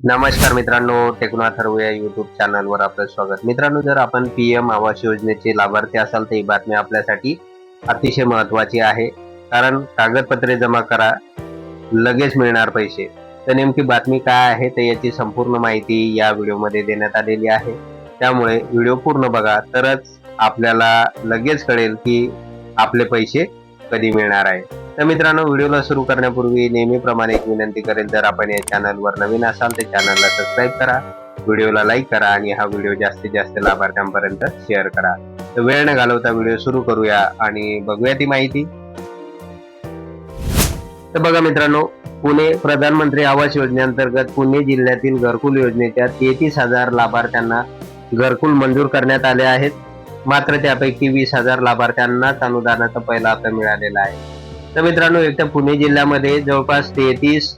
नमस्कार मित्रांनो टेक्नो अथर्व या युट्यूब चॅनलवर आपलं स्वागत. मित्रांनो जर आपण पी एम आवास योजनेचे लाभार्थी असाल तर ही बातमी आपल्यासाठी अतिशय महत्वाची आहे. कारण कागदपत्रे जमा करा लगेच मिळणार पैसे. तर नेमकी बातमी काय आहे तर याची संपूर्ण माहिती या व्हिडिओमध्ये देण्यात आलेली आहे. त्यामुळे व्हिडिओ पूर्ण बघा तरच आपल्याला लगेच कळेल की आपले पैसे कधी मिळणार आहे तर मित्रांनो व्हिडिओला सुरू करण्यापूर्वी नेहमीप्रमाणे एक विनंती करेल जर आपण या चॅनलवर नवीन असाल तर चॅनलला सबस्क्राईब करा व्हिडिओला लाईक करा आणि हा व्हिडिओ जास्तीत जास्त लाभार्थ्यांपर्यंत शेअर करा. तर वेळ न घालवता व्हिडिओ सुरू करूया आणि बघूया ती माहिती. तर बघा मित्रांनो पुणे प्रधानमंत्री आवास योजनेअंतर्गत पुणे जिल्ह्यातील घरकुल योजनेच्या तेहतीस हजार लाभार्थ्यांना घरकुल मंजूर करण्यात आले आहेत. मात्र त्यापैकी वीस हजार लाभार्थ्यांनाच अनुदानाचा पहिला हप्ता मिळालेला आहे. तर मित्रांनो एकतर पुणे जिल्ह्यामध्ये जवळपास तेहतीस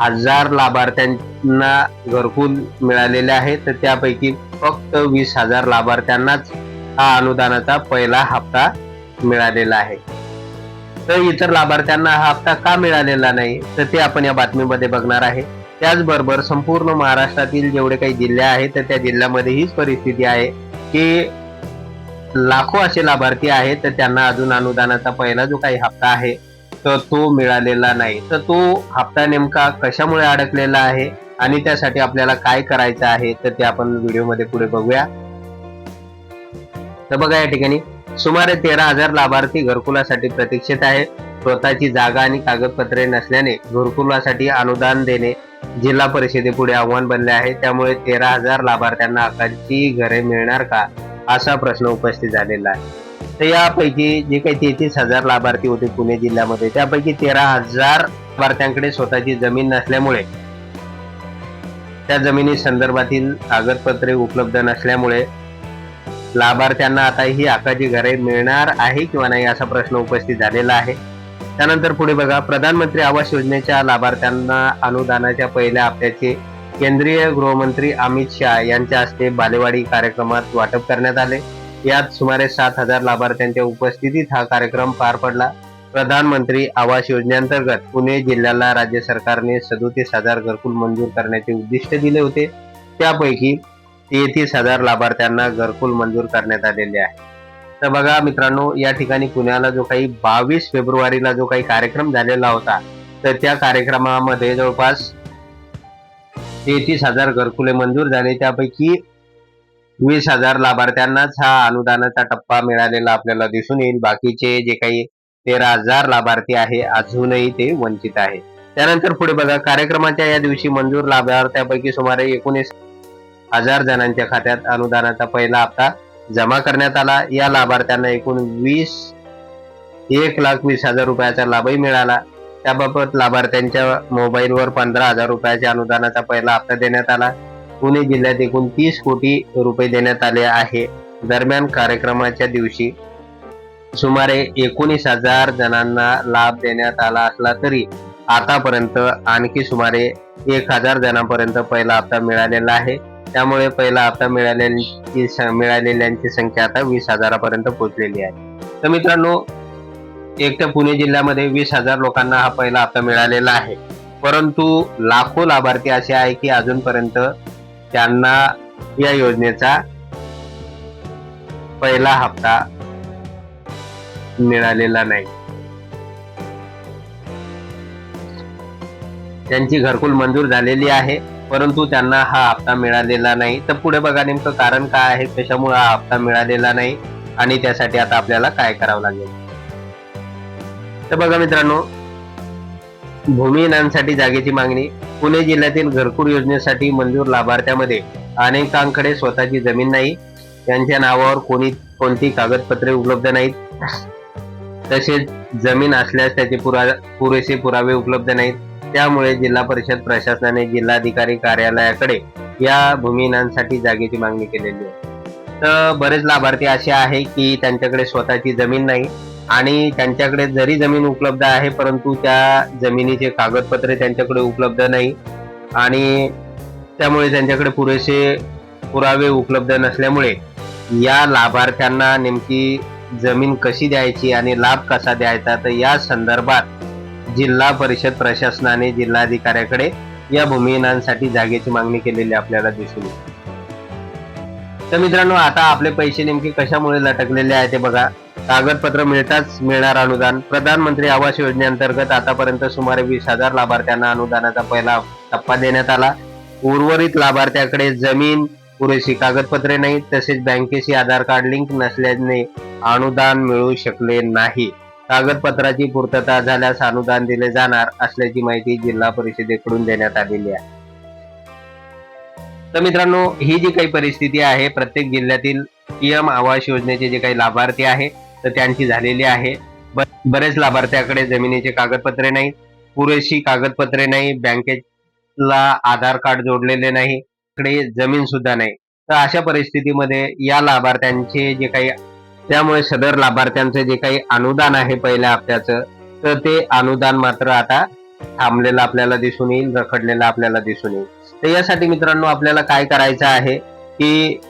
हजार लाभार्थ्यांना घरकुल मिळालेले आहे. तर त्यापैकी फक्त वीस हजार लाभार्थ्यांनाच हा अनुदानाचा पहिला हप्ता मिळालेला आहे. तर इतर लाभार्थ्यांना हा हप्ता का मिळालेला नाही तर ते आपण या बातमीमध्ये बघणार आहे. त्याचबरोबर संपूर्ण महाराष्ट्रातील जेवढे काही जिल्हे आहेत तर त्या जिल्ह्यामध्ये हीच परिस्थिती आहे की लाखो असे लाभार्थी आहेत तर त्यांना अजून अनुदानाचा पहिला जो काही हप्ता आहे तर तो मिळालेला नाही. तर तो हप्ता नेमका कशामुळे अडकलेला आहे आणि त्यासाठी आपल्याला काय करायचं आहे तर ते आपण व्हिडिओमध्ये पुढे बघूया. तर बघा या ठिकाणी सुमारे तेरा हजार लाभार्थी घरकुलासाठी प्रतीक्षेत आहे स्वतःची जागा आणि कागदपत्रे नसल्याने घरकुलासाठी अनुदान देणे जिल्हा परिषदेपुढे आव्हान बनले आहे. त्यामुळे तेरा हजार लाभार्थ्यांना हक्काची घरे मिळणार का? असा प्रश्न उपस्थित झालेला आहे. तर यापैकी जे काही तेहतीस हजार लाभार्थी होते पुणे जिल्ह्यामध्ये त्यापैकी तेरा हजार लाभार्थ्यांकडे स्वतःची जमीन नसल्यामुळे त्या जमिनी संदर्भातील कागदपत्रे उपलब्ध नसल्यामुळे लाभार्थ्यांना आता ही हक्काची घरे मिळणार आहे किंवा नाही असा प्रश्न उपस्थित झालेला आहे. त्यानंतर पुढे बघा प्रधानमंत्री आवास योजनेच्या लाभार्थ्यांना अनुदानाच्या पहिल्या हप्त्याचे केंद्रीय गृहमंत्री अमित शहा यांच्या हस्ते बालेवाडी कार्यक्रमात वाटप करण्यात आले. यात सुमारे सात हजार लाभार्थ्यांच्या उपस्थितीत हा कार्यक्रम पार पडला. प्रधानमंत्री आवास योजनेअंतर्गत पुणे जिल्ह्याला राज्य सरकारने सदोतीस हजार घरकुल मंजूर करण्याचे उद्दिष्ट दिले होते. त्यापैकी तेहतीस हजार लाभार्थ्यांना घरकुल मंजूर करण्यात आलेले आहे. तर बघा मित्रांनो या ठिकाणी पुण्याला जो काही बावीस फेब्रुवारीला जो काही कार्यक्रम झालेला होता तर त्या कार्यक्रमामध्ये जवळपास तेहतीस हजार घरकुले मंजूर झाले. त्यापैकी वीस हजार लाभार्थ्यांनाच हा अनुदानाचा टप्पा मिळालेला आपल्याला दिसून येईल. बाकीचे जे काही तेरा हजार लाभार्थी आहे अजूनही ते वंचित आहे. त्यानंतर पुढे बघा कार्यक्रमाच्या या दिवशी मंजूर लाभार्थ्यापैकी सुमारे एकोणीस हजार जणांच्या खात्यात अनुदानाचा पहिला हप्ता जमा करण्यात आला. या लाभार्थ्यांना एकूण वीस एक लाख वीस हजार रुपयाचा लाभही मिळाला. त्याबाबत लाभार्थ्यांच्या मोबाईलवर पंधरा हजार रुपयाच्या अनुदानाचा पहिला हप्ता देण्यात आला. पुणे जिल्ह्यात एकूण तीस कोटी रुपये देण्यात आले आहे. दरम्यान कार्यक्रमाच्या दिवशी सुमारे एकोणीस हजार जणांना लाभ देण्यात आला असला तरी आतापर्यंत आणखी सुमारे एक हजार जणांपर्यंत पहिला हप्ता मिळालेला आहे. त्यामुळे पहिला हप्ता मिळालेल्यांची मिळालेल्यांची संख्या आता वीस हजारापर्यंत पोहोचलेली आहे. तर मित्रांनो एक तर पुणे जिल्ह्यामध्ये वीस हजार लोकांना हा पहिला हप्ता मिळालेला आहे. परंतु लाखो लाभार्थी असे आहे की अजूनपर्यंत त्यांना या योजनेचा पहिला हप्ता मिळालेला नाही. त्यांची घरकुल मंजूर झालेली आहे परंतु त्यांना हा हप्ता मिळालेला नाही. तर पुढे बघा नेमकं कारण काय आहे कशामुळे हा हप्ता मिळालेला नाही आणि त्यासाठी आता आपल्याला काय करावं लागेल? तर बघा मित्रांनो भूमिहीनांसाठी जागेची मागणी पुणे जिल्ह्यातील घरकुल योजनेसाठी मंजूर लाभार्थ्यामध्ये अनेकांकडे स्वतःची जमीन नाही. त्यांच्या नावावर कोणी कोणती कागदपत्रे उपलब्ध नाहीत. तसेच जमीन असल्यास त्याचे पुरा पुरेसे पुरावे उपलब्ध नाहीत. त्यामुळे जिल्हा परिषद प्रशासनाने जिल्हाधिकारी कार्यालयाकडे या भूमिहीनांसाठी जागेची मागणी केलेली आहे. तर बरेच लाभार्थी असे आहे की त्यांच्याकडे स्वतःची जमीन नाही. आणि त्यांच्याकडे जरी जमीन उपलब्ध आहे परंतु त्या जमिनीचे कागदपत्रे त्यांच्याकडे उपलब्ध नाही. आणि त्यामुळे त्यांच्याकडे पुरेसे पुरावे उपलब्ध नसल्यामुळे या लाभार्थ्यांना नेमकी जमीन कशी द्यायची आणि लाभ कसा द्यायचा तर या संदर्भात जिल्हा परिषद प्रशासनाने जिल्हाधिकाऱ्याकडे या भूमिहीनांसाठी जागेची मागणी केलेली आपल्याला दिसून येईल तर मित्रांनो आता आपले पैसे नेमके कशामुळे लटकलेले आहे ते बघा. कागदपत्र मिळताच मिळणार अनुदान. प्रधानमंत्री आवास योजनेअंतर्गत आतापर्यंत सुमारे वीस हजार लाभार्थ्यांना अनुदानाचा पहिला टप्पा देण्यात आला. उर्वरित लाभार्थ्याकडे जमीन पुरेशी कागदपत्रे नाहीत तसेच बँकेशी आधार कार्ड लिंक नसल्याने अनुदान मिळू शकले नाही. कागदपत्राची पूर्तता झाल्यास अनुदान दिले जाणार असल्याची माहिती जिल्हा परिषदेकडून देण्यात आलेली आहे. तर मित्रांनो ही जी काही परिस्थिती आहे प्रत्येक जिल्ह्यातील पीएम आवास योजनेचे जे काही लाभार्थी आहे तर त्यांची झालेली आहे. बरेच लाभार्थ्याकडे जमिनीचे कागदपत्रे नाही पुरेशी कागदपत्रे नाही. बँकेला आधार कार्ड जोडलेले नाही. इकडे जमीन सुद्धा नाही. तर अशा परिस्थितीमध्ये या लाभार्थ्यांचे जे काही त्यामुळे सदर लाभार्थ्यांचं जे काही अनुदान आहे पहिल्या हप्त्याचं तर ते अनुदान मात्र आता थांबलेलं आपल्याला दिसून येईल रखडलेलं आपल्याला दिसून येईल. तर यासाठी मित्रांनो आपल्याला काय करायचं आहे की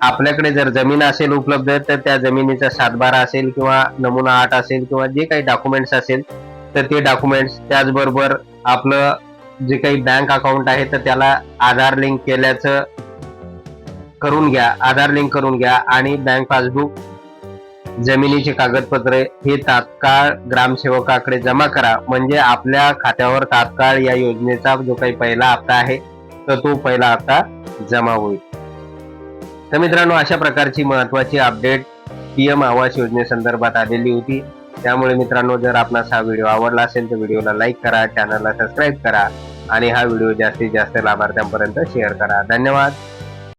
आपल्याकडे जर जमीन असेल उपलब्ध तर त्या जमिनीचा सातबारा असेल किंवा नमुना आठ असेल किंवा जे काही डॉक्युमेंट्स असेल तर ते डॉक्युमेंट्स त्याचबरोबर आपलं जे काही बँक अकाउंट आहे तर त्याला आधार लिंक केल्याचं करून घ्या आधार लिंक करून घ्या आणि बँक पासबुक जमिनीचे कागदपत्रे हे तात्काळ ग्रामसेवकाकडे जमा करा. म्हणजे आपल्या खात्यावर तात्काळ या योजनेचा जो काही पहिला हप्ता आहे तर तो पहिला हप्ता जमा होईल. तर मित्रांनो अशा प्रकारची महत्वाची अपडेट पीएम आवास योजनेसंदर्भात आलेली होती. त्यामुळे मित्रांनो जर आपणास हा व्हिडिओ आवडला असेल तर व्हिडिओला लाईक करा चॅनलला सबस्क्राईब करा आणि हा व्हिडिओ जास्तीत जास्त लाभार्थ्यांपर्यंत शेअर करा. धन्यवाद.